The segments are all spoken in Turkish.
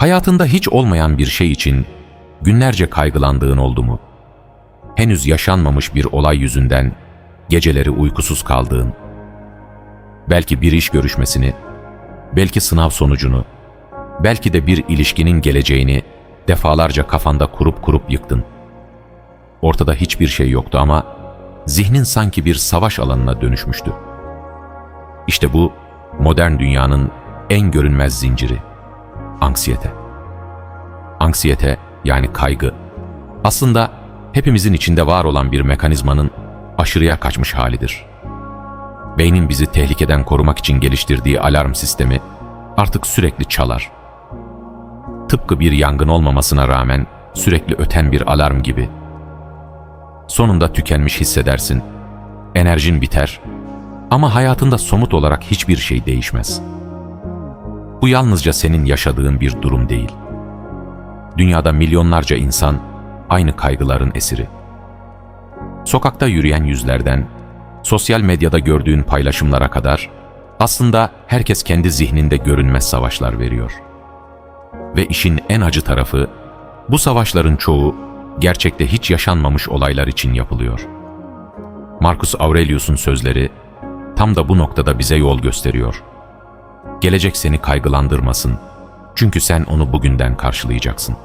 Hayatında hiç olmayan bir şey için günlerce kaygılandığın oldu mu? Henüz yaşanmamış bir olay yüzünden geceleri uykusuz kaldığın, belki bir iş görüşmesini, belki sınav sonucunu, belki de bir ilişkinin geleceğini defalarca kafanda kurup kurup yıktın. Ortada hiçbir şey yoktu ama zihnin sanki bir savaş alanına dönüşmüştü. İşte bu modern dünyanın en görünmez zinciri. Anksiyete. Anksiyete yani kaygı. Aslında hepimizin içinde var olan bir mekanizmanın aşırıya kaçmış halidir. Beynin bizi tehlikeden korumak için geliştirdiği alarm sistemi artık sürekli çalar. Tıpkı bir yangın olmamasına rağmen sürekli öten bir alarm gibi. Sonunda tükenmiş hissedersin. Enerjin biter ama hayatında somut olarak hiçbir şey değişmez. Bu yalnızca senin yaşadığın bir durum değil. Dünyada milyonlarca insan aynı kaygıların esiri. Sokakta yürüyen yüzlerden, sosyal medyada gördüğün paylaşımlara kadar aslında herkes kendi zihninde görünmez savaşlar veriyor. Ve işin en acı tarafı bu savaşların çoğu gerçekte hiç yaşanmamış olaylar için yapılıyor. Marcus Aurelius'un sözleri tam da bu noktada bize yol gösteriyor. Gelecek seni kaygılandırmasın çünkü sen onu bugünden karşılayacaksın.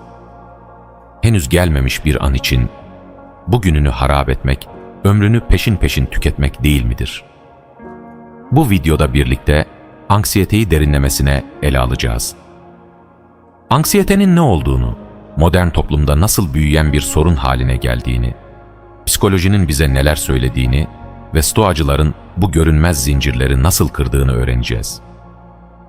Henüz gelmemiş bir an için bugününü harap etmek, ömrünü peşin peşin tüketmek değil midir? Bu videoda birlikte anksiyeteyi derinlemesine ele alacağız. Anksiyetenin ne olduğunu, modern toplumda nasıl büyüyen bir sorun haline geldiğini, psikolojinin bize neler söylediğini ve stoacıların bu görünmez zincirleri nasıl kırdığını öğreneceğiz.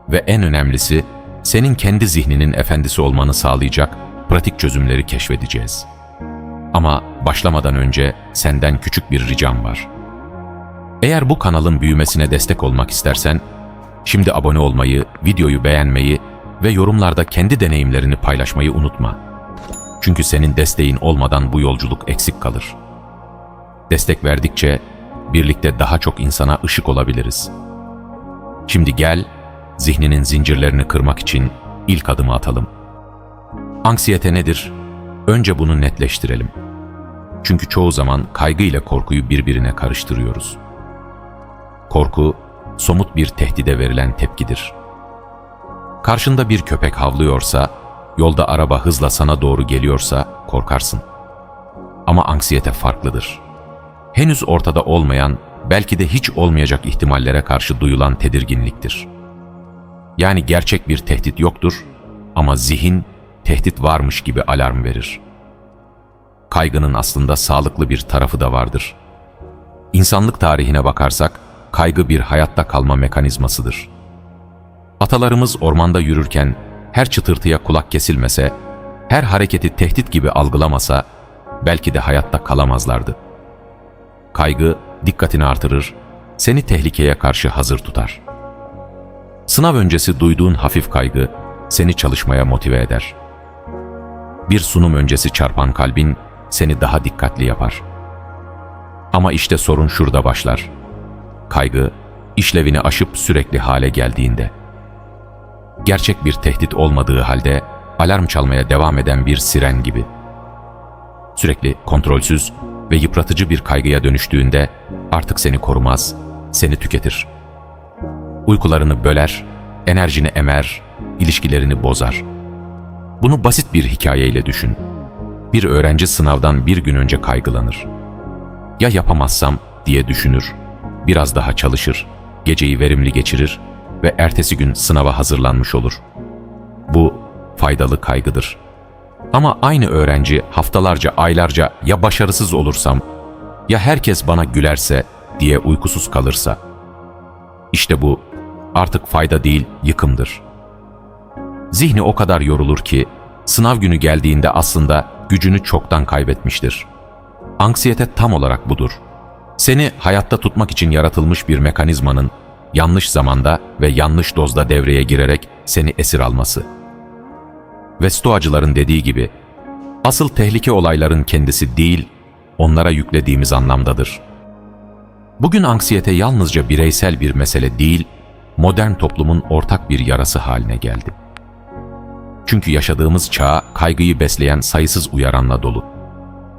Ve en önemlisi, senin kendi zihninin efendisi olmanı sağlayacak pratik çözümleri keşfedeceğiz. Ama başlamadan önce senden küçük bir ricam var. Eğer bu kanalın büyümesine destek olmak istersen, şimdi abone olmayı, videoyu beğenmeyi ve yorumlarda kendi deneyimlerini paylaşmayı unutma. Çünkü senin desteğin olmadan bu yolculuk eksik kalır. Destek verdikçe birlikte daha çok insana ışık olabiliriz. Şimdi gel, zihninin zincirlerini kırmak için ilk adımı atalım. Anksiyete nedir? Önce bunu netleştirelim. Çünkü çoğu zaman kaygı ile korkuyu birbirine karıştırıyoruz. Korku, somut bir tehdide verilen tepkidir. Karşında bir köpek havlıyorsa, yolda araba hızla sana doğru geliyorsa korkarsın. Ama anksiyete farklıdır. Henüz ortada olmayan, belki de hiç olmayacak ihtimallere karşı duyulan tedirginliktir. Yani gerçek bir tehdit yoktur ama zihin tehdit varmış gibi alarm verir. Kaygının aslında sağlıklı bir tarafı da vardır. İnsanlık tarihine bakarsak, kaygı bir hayatta kalma mekanizmasıdır. Atalarımız ormanda yürürken her çıtırtıya kulak kesilmese, her hareketi tehdit gibi algılamasa, belki de hayatta kalamazlardı. Kaygı dikkatini artırır, seni tehlikeye karşı hazır tutar. Sınav öncesi duyduğun hafif kaygı seni çalışmaya motive eder. Bir sunum öncesi çarpan kalbin seni daha dikkatli yapar. Ama işte sorun şurada başlar. Kaygı, işlevini aşıp sürekli hale geldiğinde. Gerçek bir tehdit olmadığı halde alarm çalmaya devam eden bir siren gibi. Sürekli kontrolsüz ve yıpratıcı bir kaygıya dönüştüğünde artık seni korumaz, seni tüketir. Uykularını böler, enerjini emer, ilişkilerini bozar. Bunu basit bir hikayeyle düşün. Bir öğrenci sınavdan bir gün önce kaygılanır. Ya yapamazsam diye düşünür. Biraz daha çalışır, geceyi verimli geçirir ve ertesi gün sınava hazırlanmış olur. Bu faydalı kaygıdır. Ama aynı öğrenci haftalarca, aylarca ya başarısız olursam, ya herkes bana gülerse diye uykusuz kalırsa. İşte bu artık fayda değil, yıkımdır. Zihni o kadar yorulur ki, sınav günü geldiğinde aslında gücünü çoktan kaybetmiştir. Anksiyete tam olarak budur. Seni hayatta tutmak için yaratılmış bir mekanizmanın yanlış zamanda ve yanlış dozda devreye girerek seni esir alması. Ve stoacıların dediği gibi, asıl tehlike olayların kendisi değil, onlara yüklediğimiz anlamdadır. Bugün anksiyete yalnızca bireysel bir mesele değil, modern toplumun ortak bir yarası haline geldi. Çünkü yaşadığımız çağ kaygıyı besleyen sayısız uyaranla dolu.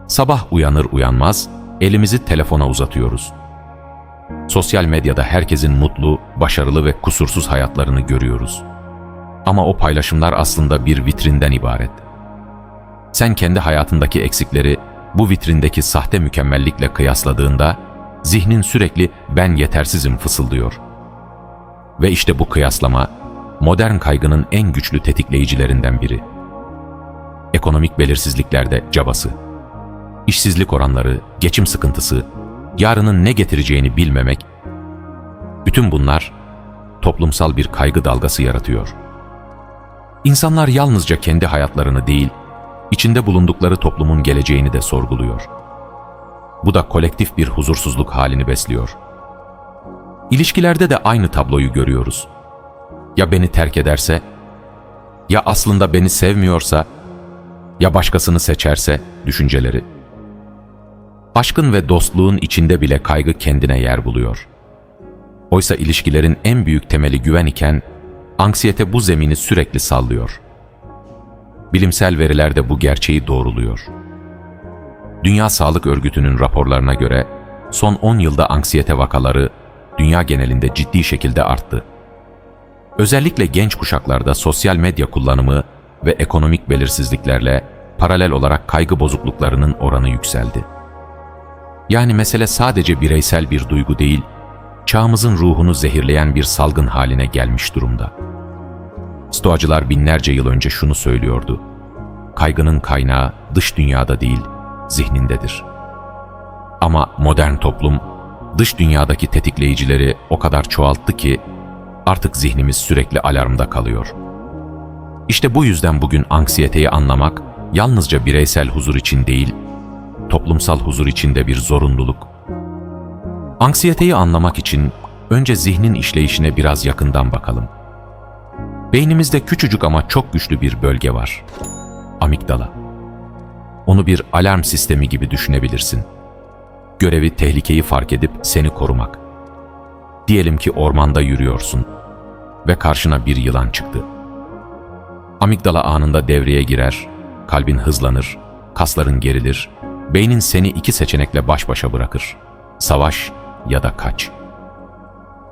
Sabah uyanır uyanmaz elimizi telefona uzatıyoruz. Sosyal medyada herkesin mutlu, başarılı ve kusursuz hayatlarını görüyoruz. Ama o paylaşımlar aslında bir vitrinden ibaret. Sen kendi hayatındaki eksikleri bu vitrindeki sahte mükemmellikle kıyasladığında zihnin sürekli ben yetersizim fısıldıyor. Ve işte bu kıyaslama modern kaygının en güçlü tetikleyicilerinden biri. Ekonomik belirsizliklerde cabası, işsizlik oranları, geçim sıkıntısı, yarının ne getireceğini bilmemek, bütün bunlar toplumsal bir kaygı dalgası yaratıyor. İnsanlar yalnızca kendi hayatlarını değil, içinde bulundukları toplumun geleceğini de sorguluyor. Bu da kolektif bir huzursuzluk halini besliyor. İlişkilerde de aynı tabloyu görüyoruz. Ya beni terk ederse, ya aslında beni sevmiyorsa, ya başkasını seçerse düşünceleri. Aşkın ve dostluğun içinde bile kaygı kendine yer buluyor. Oysa ilişkilerin en büyük temeli güven iken, anksiyete bu zemini sürekli sallıyor. Bilimsel veriler de bu gerçeği doğruluyor. Dünya Sağlık Örgütü'nün raporlarına göre son 10 yılda anksiyete vakaları dünya genelinde ciddi şekilde arttı. Özellikle genç kuşaklarda sosyal medya kullanımı ve ekonomik belirsizliklerle paralel olarak kaygı bozukluklarının oranı yükseldi. Yani mesele sadece bireysel bir duygu değil, çağımızın ruhunu zehirleyen bir salgın haline gelmiş durumda. Stoacılar binlerce yıl önce şunu söylüyordu. Kaygının kaynağı dış dünyada değil, zihnindedir. Ama modern toplum, dış dünyadaki tetikleyicileri o kadar çoğalttı ki artık zihnimiz sürekli alarmda kalıyor. İşte bu yüzden bugün anksiyeteyi anlamak yalnızca bireysel huzur için değil, toplumsal huzur için de bir zorunluluk. Anksiyeteyi anlamak için önce zihnin işleyişine biraz yakından bakalım. Beynimizde küçücük ama çok güçlü bir bölge var. Amigdala. Onu bir alarm sistemi gibi düşünebilirsin. Görevi tehlikeyi fark edip seni korumak. Diyelim ki ormanda yürüyorsun ve karşına bir yılan çıktı. Amigdala anında devreye girer, kalbin hızlanır, kasların gerilir, beynin seni iki seçenekle baş başa bırakır. Savaş ya da kaç.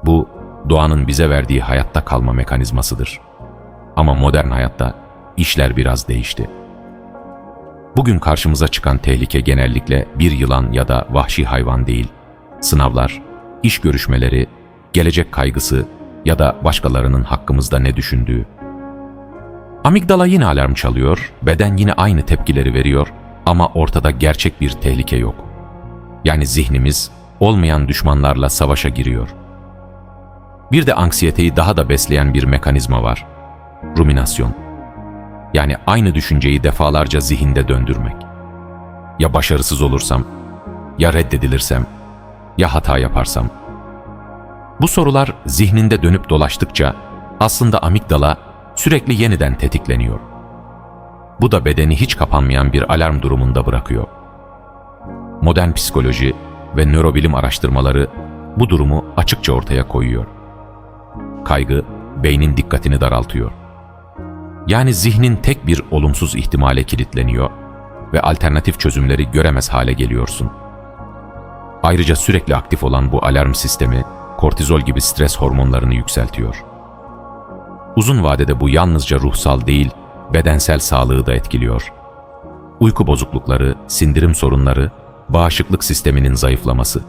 Bu, doğanın bize verdiği hayatta kalma mekanizmasıdır. Ama modern hayatta işler biraz değişti. Bugün karşımıza çıkan tehlike genellikle bir yılan ya da vahşi hayvan değil. Sınavlar, iş görüşmeleri, gelecek kaygısı ya da başkalarının hakkımızda ne düşündüğü. Amigdala yine alarm çalıyor, beden yine aynı tepkileri veriyor ama ortada gerçek bir tehlike yok. Yani zihnimiz olmayan düşmanlarla savaşa giriyor. Bir de anksiyeteyi daha da besleyen bir mekanizma var. Ruminasyon. Yani aynı düşünceyi defalarca zihinde döndürmek. Ya başarısız olursam, ya reddedilirsem, ya hata yaparsam. Bu sorular zihninde dönüp dolaştıkça aslında amigdala sürekli yeniden tetikleniyor. Bu da bedeni hiç kapanmayan bir alarm durumunda bırakıyor. Modern psikoloji ve nörobilim araştırmaları bu durumu açıkça ortaya koyuyor. Kaygı beynin dikkatini daraltıyor. Yani zihnin tek bir olumsuz ihtimale kilitleniyor ve alternatif çözümleri göremez hale geliyorsun. Ayrıca sürekli aktif olan bu alarm sistemi kortizol gibi stres hormonlarını yükseltiyor. Uzun vadede bu yalnızca ruhsal değil, bedensel sağlığı da etkiliyor. Uyku bozuklukları, sindirim sorunları, bağışıklık sisteminin zayıflaması.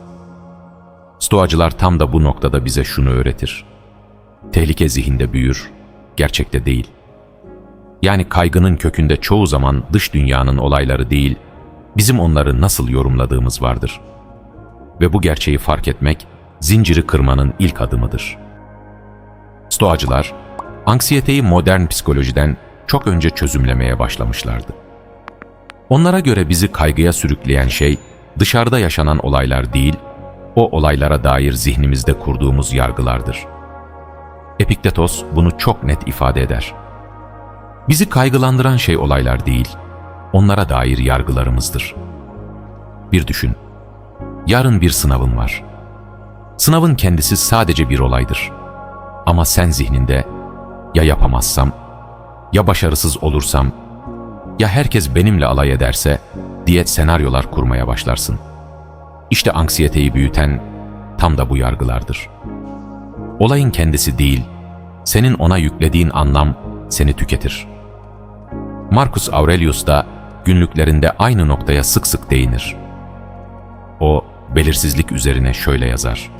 Stoacılar tam da bu noktada bize şunu öğretir. Tehlike zihinde büyür, gerçekte değil. Yani kaygının kökünde çoğu zaman dış dünyanın olayları değil, bizim onları nasıl yorumladığımız vardır. Ve bu gerçeği fark etmek, zinciri kırmanın ilk adımıdır. Stoacılar, anksiyeteyi modern psikolojiden çok önce çözümlemeye başlamışlardı. Onlara göre bizi kaygıya sürükleyen şey, dışarıda yaşanan olaylar değil, o olaylara dair zihnimizde kurduğumuz yargılardır. Epiktetos bunu çok net ifade eder. Bizi kaygılandıran şey olaylar değil, onlara dair yargılarımızdır. Bir düşün, yarın bir sınavın var. Sınavın kendisi sadece bir olaydır. Ama sen zihninde, ya yapamazsam, ya başarısız olursam, ya herkes benimle alay ederse diye senaryolar kurmaya başlarsın. İşte anksiyeteyi büyüten tam da bu yargılardır. Olayın kendisi değil, senin ona yüklediğin anlam seni tüketir. Marcus Aurelius da günlüklerinde aynı noktaya sık sık değinir. O, belirsizlik üzerine şöyle yazar.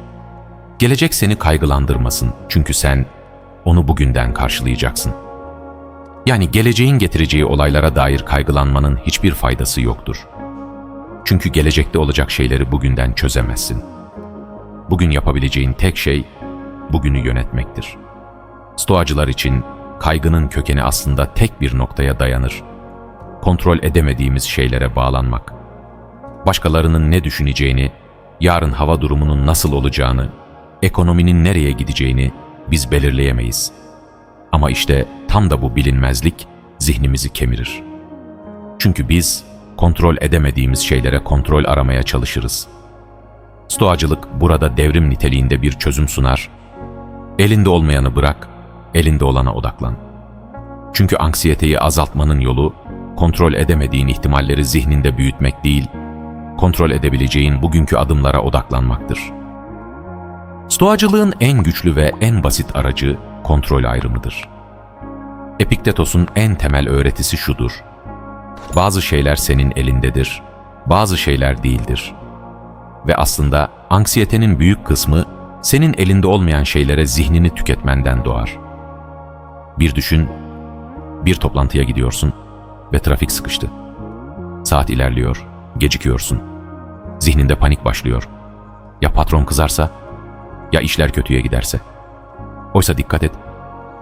Gelecek seni kaygılandırmasın çünkü sen onu bugünden karşılayacaksın. Yani geleceğin getireceği olaylara dair kaygılanmanın hiçbir faydası yoktur. Çünkü gelecekte olacak şeyleri bugünden çözemezsin. Bugün yapabileceğin tek şey bugünü yönetmektir. Stoacılar için kaygının kökeni aslında tek bir noktaya dayanır. Kontrol edemediğimiz şeylere bağlanmak. Başkalarının ne düşüneceğini, yarın hava durumunun nasıl olacağını, ekonominin nereye gideceğini biz belirleyemeyiz. Ama işte tam da bu bilinmezlik zihnimizi kemirir. Çünkü biz kontrol edemediğimiz şeylere kontrol aramaya çalışırız. Stoacılık burada devrim niteliğinde bir çözüm sunar. Elinde olmayanı bırak, elinde olana odaklan. Çünkü anksiyeteyi azaltmanın yolu, kontrol edemediğin ihtimalleri zihninde büyütmek değil, kontrol edebileceğin bugünkü adımlara odaklanmaktır. Stoacılığın en güçlü ve en basit aracı kontrol ayrımıdır. Epiktetos'un en temel öğretisi şudur. Bazı şeyler senin elindedir, bazı şeyler değildir. Ve aslında anksiyetenin büyük kısmı senin elinde olmayan şeylere zihnini tüketmenden doğar. Bir düşün, bir toplantıya gidiyorsun ve trafik sıkıştı. Saat ilerliyor, gecikiyorsun. Zihninde panik başlıyor. Ya patron kızarsa, ya işler kötüye giderse. Oysa dikkat et,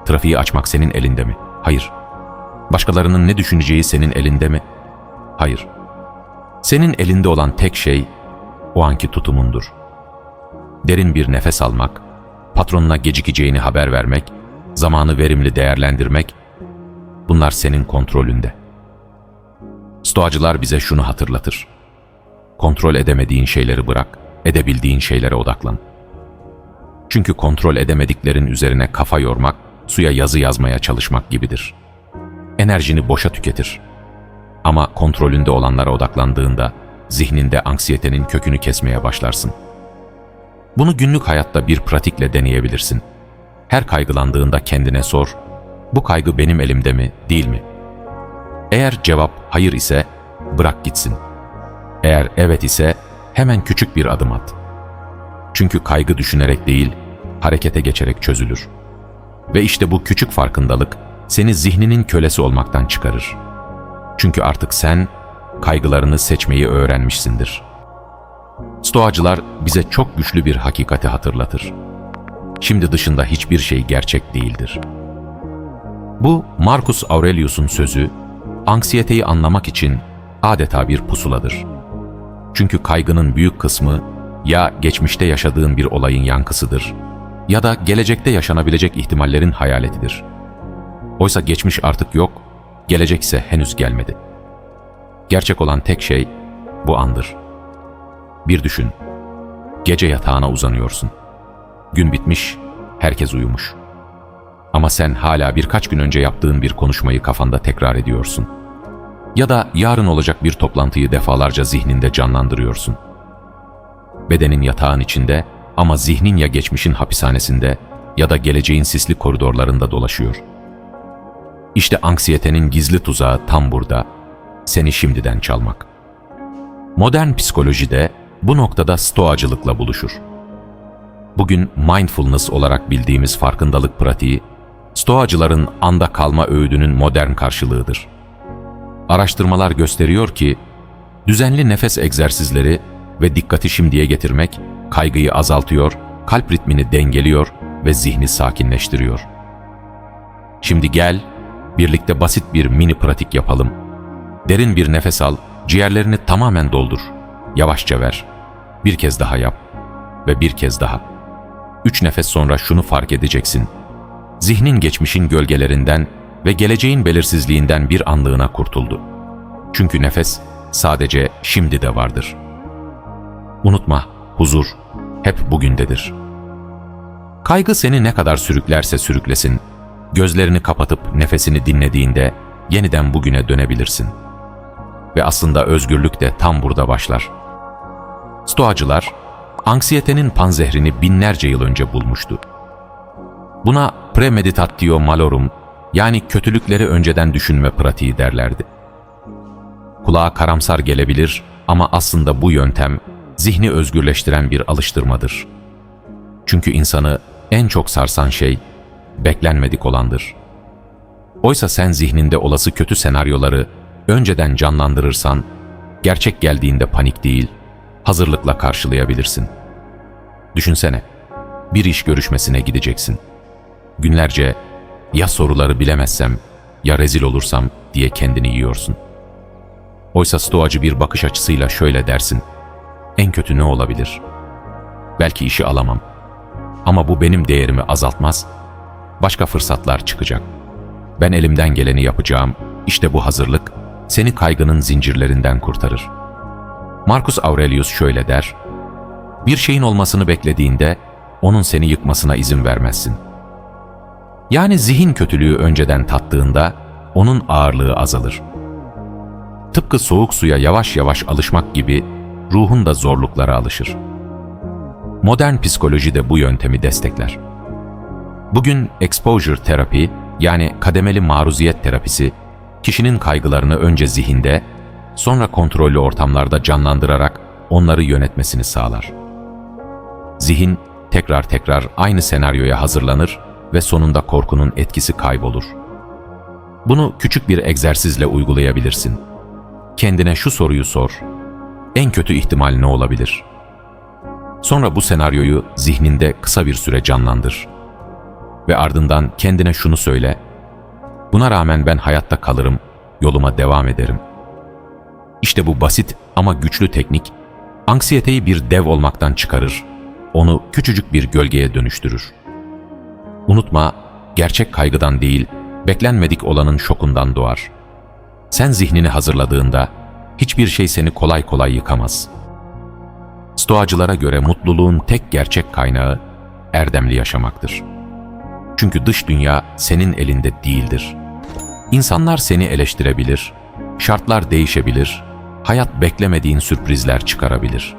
trafiği açmak senin elinde mi? Hayır. Başkalarının ne düşüneceği senin elinde mi? Hayır. Senin elinde olan tek şey o anki tutumundur. Derin bir nefes almak, patronuna gecikeceğini haber vermek, zamanı verimli değerlendirmek, bunlar senin kontrolünde. Stoacılar bize şunu hatırlatır. Kontrol edemediğin şeyleri bırak, edebildiğin şeylere odaklan. Çünkü kontrol edemediklerin üzerine kafa yormak, suya yazı yazmaya çalışmak gibidir. Enerjini boşa tüketir. Ama kontrolünde olanlara odaklandığında, zihninde anksiyetenin kökünü kesmeye başlarsın. Bunu günlük hayatta bir pratikle deneyebilirsin. Her kaygılandığında kendine sor, bu kaygı benim elimde mi, değil mi? Eğer cevap hayır ise, bırak gitsin. Eğer evet ise, hemen küçük bir adım at. Çünkü kaygı düşünerek değil, harekete geçerek çözülür. Ve işte bu küçük farkındalık, seni zihninin kölesi olmaktan çıkarır. Çünkü artık sen, kaygılarını seçmeyi öğrenmişsindir. Stoacılar bize çok güçlü bir hakikati hatırlatır. Şimdi dışında hiçbir şey gerçek değildir. Bu Marcus Aurelius'un sözü, anksiyeteyi anlamak için adeta bir pusuladır. Çünkü kaygının büyük kısmı ya geçmişte yaşadığın bir olayın yankısıdır ya da gelecekte yaşanabilecek ihtimallerin hayaletidir. Oysa geçmiş artık yok, gelecek ise henüz gelmedi. Gerçek olan tek şey bu andır. Bir düşün, gece yatağına uzanıyorsun. Gün bitmiş, herkes uyumuş. Ama sen hala birkaç gün önce yaptığın bir konuşmayı kafanda tekrar ediyorsun. Ya da yarın olacak bir toplantıyı defalarca zihninde canlandırıyorsun. Bedenin yatağın içinde ama zihnin ya geçmişin hapishanesinde ya da geleceğin sisli koridorlarında dolaşıyor. İşte anksiyetenin gizli tuzağı tam burada, seni şimdiden çalmak. Modern psikolojide bu noktada stoacılıkla buluşur. Bugün mindfulness olarak bildiğimiz farkındalık pratiği, stoacıların anda kalma öğüdünün modern karşılığıdır. Araştırmalar gösteriyor ki, düzenli nefes egzersizleri ve dikkati şimdiye getirmek, kaygıyı azaltıyor, kalp ritmini dengeliyor ve zihni sakinleştiriyor. Şimdi gel, birlikte basit bir mini pratik yapalım. Derin bir nefes al, ciğerlerini tamamen doldur. Yavaşça ver. Bir kez daha yap. Ve bir kez daha. Üç nefes sonra şunu fark edeceksin. Zihnin geçmişin gölgelerinden ve geleceğin belirsizliğinden bir anlığına kurtuldu. Çünkü nefes sadece şimdi de vardır. Unutma, huzur hep bugündedir. Kaygı seni ne kadar sürüklerse sürüklesin, gözlerini kapatıp nefesini dinlediğinde yeniden bugüne dönebilirsin. Ve aslında özgürlük de tam burada başlar. Stoacılar, anksiyetenin panzehrini binlerce yıl önce bulmuştu. Buna premeditatio malorum yani kötülükleri önceden düşünme pratiği derlerdi. Kulağa karamsar gelebilir ama aslında bu yöntem zihni özgürleştiren bir alıştırmadır. Çünkü insanı en çok sarsan şey beklenmedik olandır. Oysa sen zihninde olası kötü senaryoları önceden canlandırırsan, gerçek geldiğinde panik değil, hazırlıkla karşılayabilirsin. Düşünsene, bir iş görüşmesine gideceksin. Günlerce ya soruları bilemezsem, ya rezil olursam diye kendini yiyorsun. Oysa stoacı bir bakış açısıyla şöyle dersin. En kötü ne olabilir? Belki işi alamam. Ama bu benim değerimi azaltmaz. Başka fırsatlar çıkacak. Ben elimden geleni yapacağım. İşte bu hazırlık seni kaygının zincirlerinden kurtarır. Marcus Aurelius şöyle der. Bir şeyin olmasını beklediğinde onun seni yıkmasına izin vermezsin. Yani zihin kötülüğü önceden tattığında onun ağırlığı azalır. Tıpkı soğuk suya yavaş yavaş alışmak gibi ruhun da zorluklara alışır. Modern psikoloji de bu yöntemi destekler. Bugün exposure terapi yani kademeli maruziyet terapisi kişinin kaygılarını önce zihinde, sonra kontrollü ortamlarda canlandırarak onları yönetmesini sağlar. Zihin tekrar tekrar aynı senaryoya hazırlanır ve sonunda korkunun etkisi kaybolur. Bunu küçük bir egzersizle uygulayabilirsin. Kendine şu soruyu sor. En kötü ihtimal ne olabilir? Sonra bu senaryoyu zihninde kısa bir süre canlandır. Ve ardından kendine şunu söyle. Buna rağmen ben hayatta kalırım, yoluma devam ederim. İşte bu basit ama güçlü teknik, anksiyeteyi bir dev olmaktan çıkarır, onu küçücük bir gölgeye dönüştürür. Unutma, gerçek kaygıdan değil, beklenmedik olanın şokundan doğar. Sen zihnini hazırladığında, hiçbir şey seni kolay kolay yıkamaz. Stoacılara göre mutluluğun tek gerçek kaynağı, erdemli yaşamaktır. Çünkü dış dünya senin elinde değildir.'' İnsanlar seni eleştirebilir, şartlar değişebilir, hayat beklemediğin sürprizler çıkarabilir.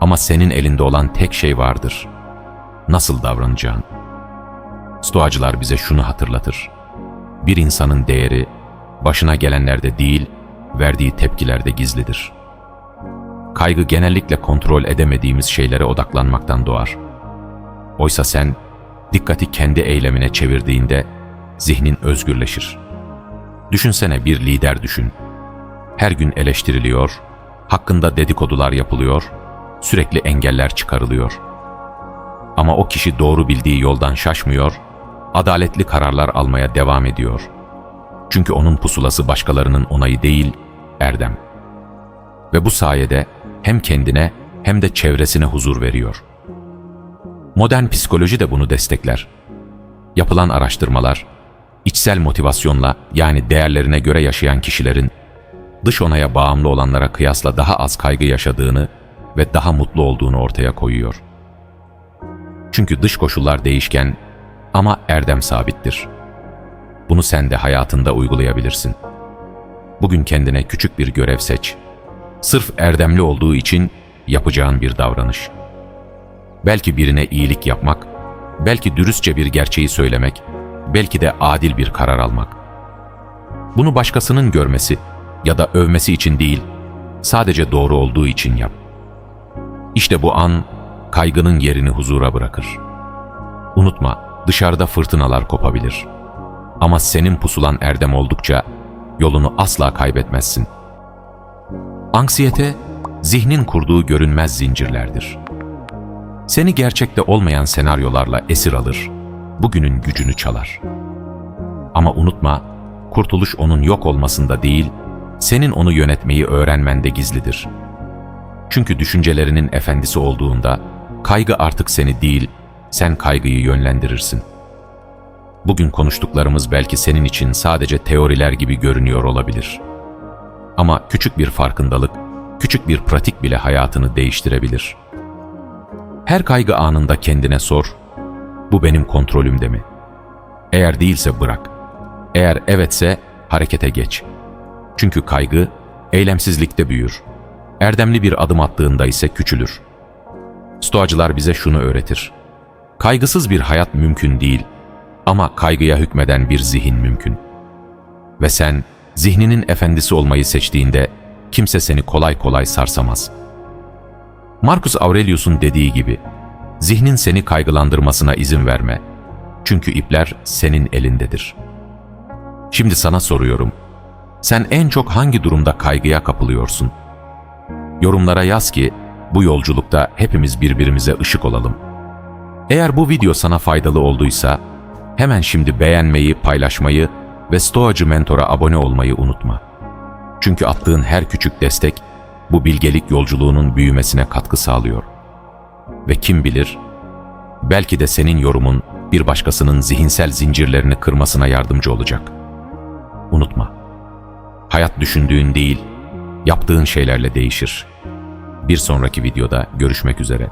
Ama senin elinde olan tek şey vardır. Nasıl davranacağın. Stoacılar bize şunu hatırlatır. Bir insanın değeri başına gelenlerde değil, verdiği tepkilerde gizlidir. Kaygı genellikle kontrol edemediğimiz şeylere odaklanmaktan doğar. Oysa sen dikkati kendi eylemine çevirdiğinde zihnin özgürleşir. Düşünsene bir lider düşün. Her gün eleştiriliyor, hakkında dedikodular yapılıyor, sürekli engeller çıkarılıyor. Ama o kişi doğru bildiği yoldan şaşmıyor, adaletli kararlar almaya devam ediyor. Çünkü onun pusulası başkalarının onayı değil, erdem. Ve bu sayede hem kendine hem de çevresine huzur veriyor. Modern psikoloji de bunu destekler. Yapılan araştırmalar, içsel motivasyonla yani değerlerine göre yaşayan kişilerin dış onaya bağımlı olanlara kıyasla daha az kaygı yaşadığını ve daha mutlu olduğunu ortaya koyuyor. Çünkü dış koşullar değişken ama erdem sabittir. Bunu sen de hayatında uygulayabilirsin. Bugün kendine küçük bir görev seç. Sırf erdemli olduğu için yapacağın bir davranış. Belki birine iyilik yapmak, belki dürüstçe bir gerçeği söylemek, belki de adil bir karar almak. Bunu başkasının görmesi ya da övmesi için değil, sadece doğru olduğu için yap. İşte bu an kaygının yerini huzura bırakır. Unutma, dışarıda fırtınalar kopabilir. Ama senin pusulan erdem oldukça yolunu asla kaybetmezsin. Anksiyete, zihnin kurduğu görünmez zincirlerdir. Seni gerçekte olmayan senaryolarla esir alır bugünün gücünü çalar. Ama unutma, kurtuluş onun yok olmasında değil, senin onu yönetmeyi öğrenmende gizlidir. Çünkü düşüncelerinin efendisi olduğunda, kaygı artık seni değil, sen kaygıyı yönlendirirsin. Bugün konuştuklarımız belki senin için sadece teoriler gibi görünüyor olabilir. Ama küçük bir farkındalık, küçük bir pratik bile hayatını değiştirebilir. Her kaygı anında kendine sor, bu benim kontrolümde mi? Eğer değilse bırak. Eğer evetse harekete geç. Çünkü kaygı eylemsizlikte büyür. Erdemli bir adım attığında ise küçülür. Stoacılar bize şunu öğretir. Kaygısız bir hayat mümkün değil ama kaygıya hükmeden bir zihin mümkün. Ve sen zihninin efendisi olmayı seçtiğinde kimse seni kolay kolay sarsamaz. Marcus Aurelius'un dediği gibi, zihnin seni kaygılandırmasına izin verme. Çünkü ipler senin elindedir. Şimdi sana soruyorum. Sen en çok hangi durumda kaygıya kapılıyorsun? Yorumlara yaz ki bu yolculukta hepimiz birbirimize ışık olalım. Eğer bu video sana faydalı olduysa hemen şimdi beğenmeyi, paylaşmayı ve Stoacı Mentor'a abone olmayı unutma. Çünkü attığın her küçük destek bu bilgelik yolculuğunun büyümesine katkı sağlıyor. Ve kim bilir, belki de senin yorumun bir başkasının zihinsel zincirlerini kırmasına yardımcı olacak. Unutma, hayat düşündüğün değil, yaptığın şeylerle değişir. Bir sonraki videoda görüşmek üzere.